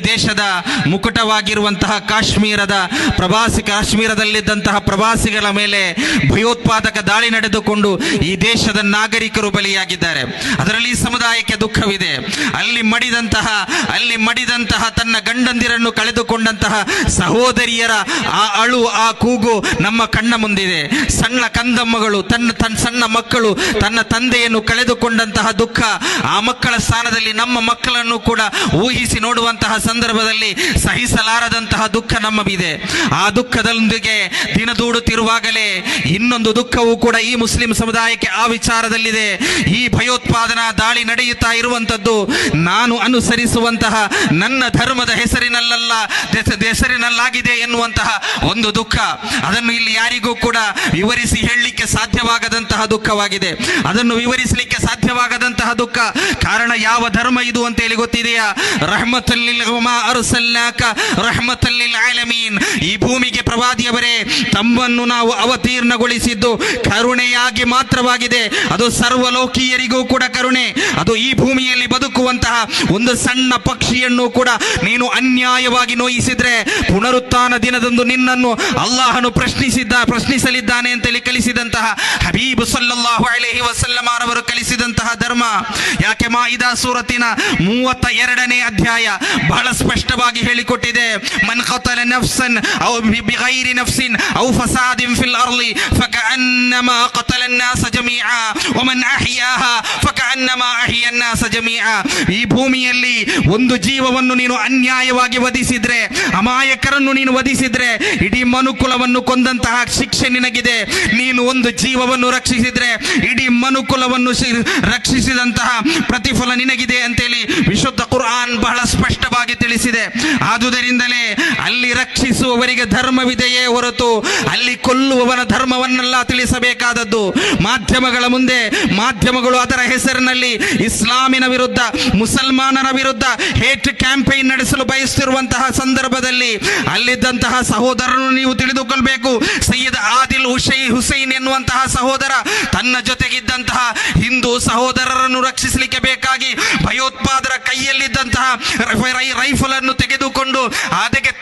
ದೇಶದ ಮುಕುಟವಾಗಿರುವಂತಹ ಕಾಶ್ಮೀರದ ಪ್ರವಾಸಿ ಕಾಶ್ಮೀರದಲ್ಲಿದ್ದಂತಹ ಪ್ರವಾಸಿಗಳ ಮೇಲೆ ಭಯೋತ್ಪಾದಕ ದಾಳಿ ನಡೆದುಕೊಂಡು ಈ ದೇಶದ ನಾಗರಿಕರು ಬಲಿಯಾಗಿದ್ದಾರೆ. ಅದರಲ್ಲಿ ಸಮುದಾಯಕ್ಕೆ ದುಃಖವಿದೆ. ಅಲ್ಲಿ ಮಡಿದಂತಹ ಅಲ್ಲಿ ಮಡಿದಂತಹ ತನ್ನ ಗಂಡಂದಿರನ್ನು ಕಳೆದುಕೊಂಡಂತಹ ಸಹೋದರಿಯರ ಆ ಅಳು, ಆ ಕೂಗು ನಮ್ಮ ಕಣ್ಣ ಮುಂದಿದೆ. ಸಣ್ಣ ಕಂದಮ್ಮಗಳು, ತನ್ನ ತನ್ನ ಸಣ್ಣ ಮಕ್ಕಳು, ತನ್ನ ತಂದೆಯನ್ನು ಕಳೆದುಕೊಂಡಂತಹ ದುಃಖ ಆ ಮಕ್ಕಳ ಸ್ಥಾನದಲ್ಲಿ ನಮ್ಮ ಮಕ್ಕಳನ್ನು ಕೂಡ ಊಹಿಸಿ ನೋಡುವಂತಹ ಸಂದರ್ಭದಲ್ಲಿ ಸಹಿಸಲಾರದಂತಹ ದುಃಖ ನಮ್ಮವಿದೆ ಆ ದುಃಖದೊಂದಿಗೆ ದಿನದೂಡುತ್ತಿರುವಾಗಲೇ ಇನ್ನೊಂದು ದುಃಖವೂ ಕೂಡ ಈ ಮುಸ್ಲಿಂ ಸಮುದಾಯಕ್ಕೆ ಆ ವಿಚಾರದಲ್ಲಿದೆ. ಈ ಭಯೋತ್ಪಾದನಾ ದಾಳಿ ನಡೆಯುತ್ತಾ ಇರುವಂತದ್ದು ನಾನು ಅನುಸರಿಸುವಂತಹ ನನ್ನ ಧರ್ಮದ ಹೆಸರಿನಲ್ಲ ಹೆಸರಿನಲ್ಲಾಗಿದೆ ಎನ್ನುವಂತಹ ಒಂದು ದುಃಖ. ಅದನ್ನು ಇಲ್ಲಿ ಯಾರಿಗೂ ಕೂಡ ವಿವರಿಸಿ ಹೇಳಲಿಕ್ಕೆ ಸಾಧ್ಯವಾಗದಂತಹ ದುಃಖವಾಗಿದೆ. ಅದನ್ನು ವಿವರಿಸಲಿಕ್ಕೆ ಸಾಧ್ಯವಾಗದಂತಹ ದುಃಖ. ಕಾರಣ ಯಾವ ಧರ್ಮ ಇದು ಅಂತ ಹೇಳಿ ಗೊತ್ತಿದೆಯಾ? ರಹಮತಲ್ಲಿಲ್ ಅರುಸಲ್ಲಾಕ ರಹಮತಲ್ಲಿಲ್ ಆಲಮೀನ್. ಈ ಭೂಮಿಗೆ ಪ್ರವಾದಿಯವರೇ, ತಮ್ಮನ್ನು ನಾವು ಅವತೀರ್ಣಗೊಳಿಸಿದ್ದು ಕರುಣೆಯಾಗಿ ಮಾತ್ರವಾಗಿದೆ. ಅದು ಸರ್ವಲೋಕೀಯರಿಗೂ ಕೂಡ ಕರುಣೆ ಅದು ಈ ಭೂಮಿಯಲ್ಲಿ ಬದುಕುವಂತಹ ಒಂದು ಸಣ್ಣ ಪಕ್ಷಿಯನ್ನು ಕೂಡ ನೀನು ಅನ್ಯಾಯವಾಗಿ ನೋಯಿಸಿದ್ರೆ ಪುನರುತ್ಥಾನ ದಿನದಂದು ನಿನ್ನನ್ನು ಅಲ್ಲಾಹನು ಪ್ರಶ್ನಿಸಿದ್ದ ಪ್ರಶ್ನಿಸಲಿದ್ದಾನೆ ಅಂತೇಳಿ ಕಲಿಸಿದಂತಹ ಹಬೀಬ್ ಸಲ್ಲಲ್ಲಾಹು ಅಲೈಹಿ ವಸಲ್ಲಮಾರವರು ಕಲಿಸಿದಂತಹ ಧರ್ಮ ಯಾಕೆ ಮಾಯಿದಾ ಸೂರತ್ತಿನ ಮೂವತ್ತ ಎರಡನೇ ಅಧ್ಯಾಯ ಬಹಳ ಸ್ಪಷ್ಟವಾಗಿ ಹೇಳಿಕೊಟ್ಟಿದೆ ಮನ್ ಖತಲ ನಫ್ಸನ್ ಔ ಬಿ- ಬಿಗೈರಿ ನಫ್ಸಿನ್ ಔ ಫಸಾದಿನ್ ಫಿಲ್ ಅರ್ಲಿ ಫಕಅನ್ನಮಾ ಖತಲ الناس جميعا ومن ಅಹ್ಯಾಹಾ ಈ ಭೂಮಿಯಲ್ಲಿ ಒಂದು ಜೀವವನ್ನು ನೀನು ಅನ್ಯಾಯವಾಗಿ ವಧಿಸಿದ್ರೆ, ಅಮಾಯಕರನ್ನು ನೀನು ವಧಿಸಿದ್ರೆ, ಇಡೀ ಮನುಕುಲವನ್ನು ಕೊಂದಂತಹ ಶಿಕ್ಷೆ ನಿನಗಿದೆ. ನೀನು ಒಂದು ಜೀವವನ್ನು ರಕ್ಷಿಸಿದ್ರೆ, ಇಡೀ ಮನುಕುಲವನ್ನು ರಕ್ಷಿಸಿದಂತಹ ಪ್ರತಿಫಲ ನಿನಗಿದೆ ಅಂತೇಳಿ ವಿಶುದ್ಧ ಕುರ್ಆನ್ ಬಹಳ ಸ್ಪಷ್ಟವಾಗಿ ತಿಳಿಸಿದೆ. ಆದುದರಿಂದಲೇ ಅಲ್ಲಿ ರಕ್ಷಿಸುವವರಿಗೆ ಧರ್ಮವಿದೆಯೇ ಹೊರತು ಅಲ್ಲಿ ಕೊಲ್ಲುವವನ ಧರ್ಮವನ್ನೆಲ್ಲ ತಿಳಿಸಬೇಕಾದದ್ದು. ಮಾಧ್ಯಮಗಳ ಮುಂದೆ ಮಾಧ್ಯಮಗಳು ಅದರ ಹೆಸರಿನಲ್ಲಿ ಇಸ್ಲಾಮಿನ ವಿರುದ್ಧ, ಮುಸಲ್ಮಾನರ ವಿರುದ್ಧ ಹೇಟ್ ಕ್ಯಾಂಪೇನ್ ನಡೆಸಲು ಬಯಸುತ್ತಿರುವಂತಹ ಸಂದರ್ಭದಲ್ಲಿ ಅಲ್ಲಿದ್ದಂತಹ ಸಹೋದರನು ನೀವು ತಿಳಿದುಕೊಳ್ಬೇಕು. ಸೈಯದ್ ಆದಿಲ್ ಹುಸೈ ಹುಸೈನ್ ಎನ್ನುವಂತಹ ಸಹೋದರ ತನ್ನ ಜೊತೆಗಿದ್ದಂತಹ ಹಿಂದೂ ಸಹೋದರರನ್ನು ರಕ್ಷಿಸಲಿಕ್ಕೆ ಬೇಕಾಗಿ ಭಯೋತ್ಪಾದರ ಕೈಯಲ್ಲಿದ್ದಂತಹ ರೈಫಲ್ ಅನ್ನು ತೆಗೆದುಕೊಂಡು ಅದಕ್ಕೆ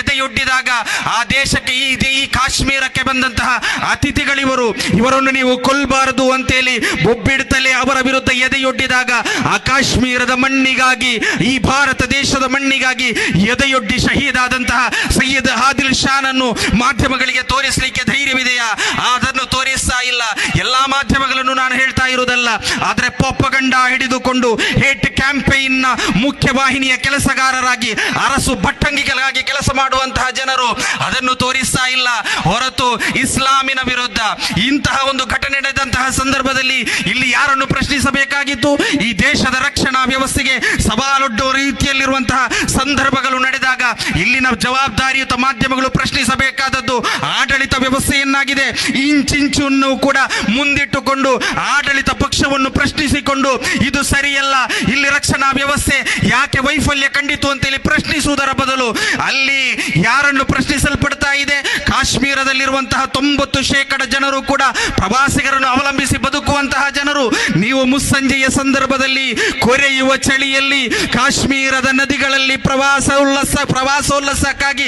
ಎದೆಯೊಡ್ಡಿದಾಗ ಆ ದೇಶಕ್ಕೆ ಈ ಈ ಕಾಶ್ಮೀರಕ್ಕೆ ಬಂದಂತಹ ಅತಿಥಿಗಳಿವರು, ಇವರನ್ನು ನೀವು ಕೊಲ್ಲಬಾರದು ಅಂತೇಳಿ ಬೊಬ್ಬಿಡ್ತಲೇ ಅವರ ವಿರುದ್ಧ ಎದೆಯೊಡ್ಡಿದಾಗ ಆ ಕಾಶ್ಮೀರದ ಮಣ್ಣಿಗಾಗಿ, ಈ ಭಾರತ ದೇಶದ ಮಣ್ಣಿಗಾಗಿ ಎದೆಯೊಡ್ಡಿ ಶಹೀದಾದಂತಹ ಸೈಯದ್ ಆದಿಲ್ ಶಾನನ್ನು ಮಾಧ್ಯಮಗಳಿಗೆ ತೋರಿಸಲಿಕ್ಕೆ ಧೈರ್ಯವಿದೆಯಾ? ಅದನ್ನು ತೋರಿಸ್ತಾ ಇಲ್ಲ. ಎಲ್ಲಾ ಮಾಧ್ಯಮಗಳನ್ನು ನಾನು ಹೇಳ್ತಾ ಇರುವುದಲ್ಲ. ಆದರೆ ಪೊಪ್ಪಗಂಡ ಹಿಡಿದುಕೊಂಡು ಹೇಟ್ ಕ್ಯಾಂಪೈನ್ನ ಮುಖ್ಯ ವಾಹಿನಿಯ ಕೆಲಸಗಾರರಾಗಿ, ಅರಸು ಭಟ್ಟಂಗಿಗಳಾಗಿ ಕೆಲಸ ಮಾಡುವಂತಹ ಜನರು ಅದನ್ನು ತೋರಿಸ್ತಾ ಇಲ್ಲ. ಹೊರತು ಇಸ್ಲಾಮಿನ ವಿರುದ್ಧ ಇಂತಹ ಒಂದು ಘಟನೆ ನಡೆದಂತಹ ಸಂದರ್ಭದಲ್ಲಿ ಇಲ್ಲಿ ಯಾರನ್ನು ಪ್ರಶ್ನಿಸಬೇಕಾಗಿತ್ತು ಈ ದೇಶದ ರಕ್ಷಣಾ ವ್ಯವಸ್ಥೆಗೆ ಸವಾಲೊಡ್ಡುವ ರೀತಿಯಲ್ಲಿರುವಂತಹ ಸಂದರ್ಭಗಳು ನಡೆದಾಗ ಇಲ್ಲಿನ ಜವಾಬ್ದಾರಿಯುತ ಮಾಧ್ಯಮಗಳು ಪ್ರಶ್ನಿಸಬೇಕಾದದ್ದು ಆಡಳಿತ ವ್ಯವಸ್ಥೆಯನ್ನಾಗಿದೆ. ಇಂಚಿಂಚನ್ನು ಕೂಡ ಮುಂದಿಟ್ಟುಕೊಂಡು ಆಡಳಿತ ಪಕ್ಷವನ್ನು ಪ್ರಶ್ನಿಸಿಕೊಂಡು ಇದು ಸರಿಯಲ್ಲ, ಇಲ್ಲಿ ರಕ್ಷಣಾ ವ್ಯವಸ್ಥೆ ಯಾಕೆ ವೈಫಲ್ಯ ಕಂಡಿತು ಅಂತೇಳಿ ಪ್ರಶ್ನಿಸುವುದರ ಬದಲು ಅಲ್ಲಿ ಯಾರನ್ನು ಪ್ರಶ್ನಿಸಲ್ಪಡ್ತಾ ಇದೆ? ಕಾಶ್ಮೀರದಲ್ಲಿರುವಂತಹ ತೊಂಬತ್ತು ಶೇಕಡ ಜನರು ಕೂಡ ಪ್ರವಾಸಿಗರನ್ನು ಅವಲಂಬಿಸಿ ಬದುಕುವಂತಹ ಜನರು, ನೀವು ಮುಸ್ಸಂಜೆಯ ಸಂದರ್ಭದಲ್ಲಿ ಕೊರೆಯುವ ಚಳಿಯಲ್ಲಿ ಕಾಶ್ಮೀರದ ನದಿಗಳಲ್ಲಿ ಪ್ರವಾಸ ಉಲ್ಲಾಸ, ಪ್ರವಾಸೋಲ್ಲಾಸಕ್ಕಾಗಿ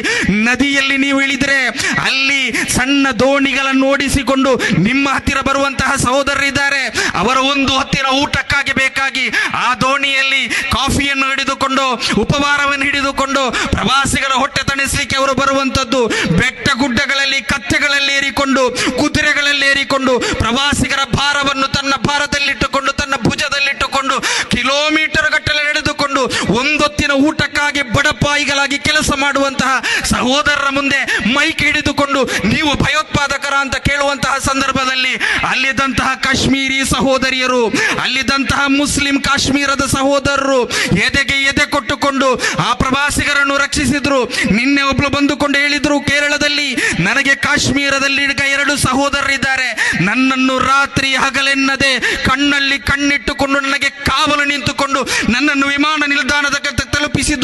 ನದಿಯಲ್ಲಿ ನೀವು ಇಳಿದರೆ ಅಲ್ಲಿ ಸಣ್ಣ ದೋಣಿಗಳನ್ನು ಓಡಿಸಿಕೊಂಡು ನಿಮ್ಮ ಹತ್ತಿರ ಬರುವಂತಹ ಸಹೋದರರಿದ್ದಾರೆ, ಅವರ ಒಂದು ಹತ್ತಿರ ಊಟಕ್ಕಾಗಿ ಬೇಕಾಗಿ ಆ ದೋಣಿಯಲ್ಲಿ ಕಾಫಿಯನ್ನು ಹಿಡಿದುಕೊಂಡು ಉಪಹಾರವನ್ನು ಹಿಡಿದುಕೊಂಡು ಪ್ರವಾಸಿಗರ ಹೊಟ್ಟೆ ತಣಿಸಲಿಕ್ಕೆ ಅವರು ಬರುವಂತದ್ದು ಬೆಟ್ಟ ಗುಡ್ಡಗಳಲ್ಲಿ ಕತ್ತೆಗಳಲ್ಲಿ ಏರಿಕೊಂಡು ಕುದುರೆಗಳಲ್ಲಿ ಏರಿಕೊಂಡು ಪ್ರವಾಸಿಗರ ಭಾರವನ್ನು ತನ್ನ ಭಾರದಲ್ಲಿಟ್ಟುಕೊಂಡು ತನ್ನ ಭುಜದಲ್ಲಿಟ್ಟುಕೊಂಡು ಊಟಕ್ಕಾಗಿ ಬಡಪಾಯಿಗಳಾಗಿ ಕೆಲಸ ಮಾಡುವಂತಹ ಸಹೋದರರ ಮುಂದೆ ಮೈಕ್ ಹಿಡಿದುಕೊಂಡು ನೀವು ಭಯೋತ್ಪಾದಕರ ಅಂತ ಕೇಳುವಂತಹ ಸಂದರ್ಭದಲ್ಲಿ ಅಲ್ಲಿದ್ದಂತಹ ಕಾಶ್ಮೀರಿ ಸಹೋದರಿಯರು, ಅಲ್ಲಿದ್ದಂತಹ ಮುಸ್ಲಿಂ ಕಾಶ್ಮೀರದ ಸಹೋದರರು ಎದೆಗೆ ಎದೆ ಕೊಟ್ಟುಕೊಂಡು ಆ ಪ್ರವಾಸಿಗರನ್ನು ರಕ್ಷಿಸಿದ್ರು. ನಿನ್ನೆ ಒಬ್ರು ಬಂದುಕೊಂಡು ಹೇಳಿದ್ರು, ಕೇರಳದಲ್ಲಿ ನನಗೆ ಕಾಶ್ಮೀರದಲ್ಲಿ ಎರಡು ಸಹೋದರರಿದ್ದಾರೆ. ನನ್ನನ್ನು ರಾತ್ರಿ ಹಗಲೆನ್ನದೆ ಕಣ್ಣಲ್ಲಿ ಕಣ್ಣಿಟ್ಟುಕೊಂಡು ನನಗೆ ಕಾವಲು ನಿಂತುಕೊಂಡು ನನ್ನನ್ನು ವಿಮಾನ ನಿಲ್ದಾಣದ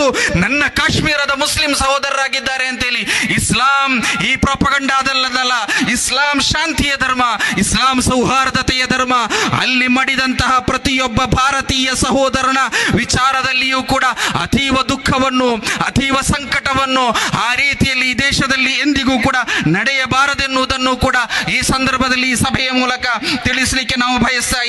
ತಲುಪಿಸಿದ್ದು ನನ್ನ ಕಾಶ್ಮೀರದ ಮುಸ್ಲಿಂ ಸಹೋದರರಾಗಿದ್ದಾರೆ ಅಂತೇಳಿ ಇಸ್ಲಾಂ ಈ ಪ್ರೊಪಗಂಡಾದಲ್ಲದಲ್ಲ ಇಸ್ಲಾಂ ಶಾಂತಿಯ ಧರ್ಮ, ಇಸ್ಲಾಂ ಸೌಹಾರ್ದತೆಯ ಧರ್ಮ, ಅಲ್ಲಿ ಮಡಿದಂತಹ ಪ್ರತಿಯೊಬ್ಬ ಭಾರತೀಯ ಸಹೋದರನ ವಿಚಾರದಲ್ಲಿಯೂ ಕೂಡ ಅತೀವ ದುಃಖವನ್ನು, ಅತೀವ ಸಂಕಟವನ್ನು ಆ ರೀತಿಯಲ್ಲಿ ಈ ದೇಶದಲ್ಲಿ ಎಂದಿಗೂ ಕೂಡ ನಡೆಯಬಾರದೆನ್ನುವುದನ್ನು ಕೂಡ ಈ ಸಂದರ್ಭದಲ್ಲಿ ಈ ಸಭೆಯ ಮೂಲಕ ತಿಳಿಸಲಿಕ್ಕೆ ನಾವು ಬಯಸ್ತಾ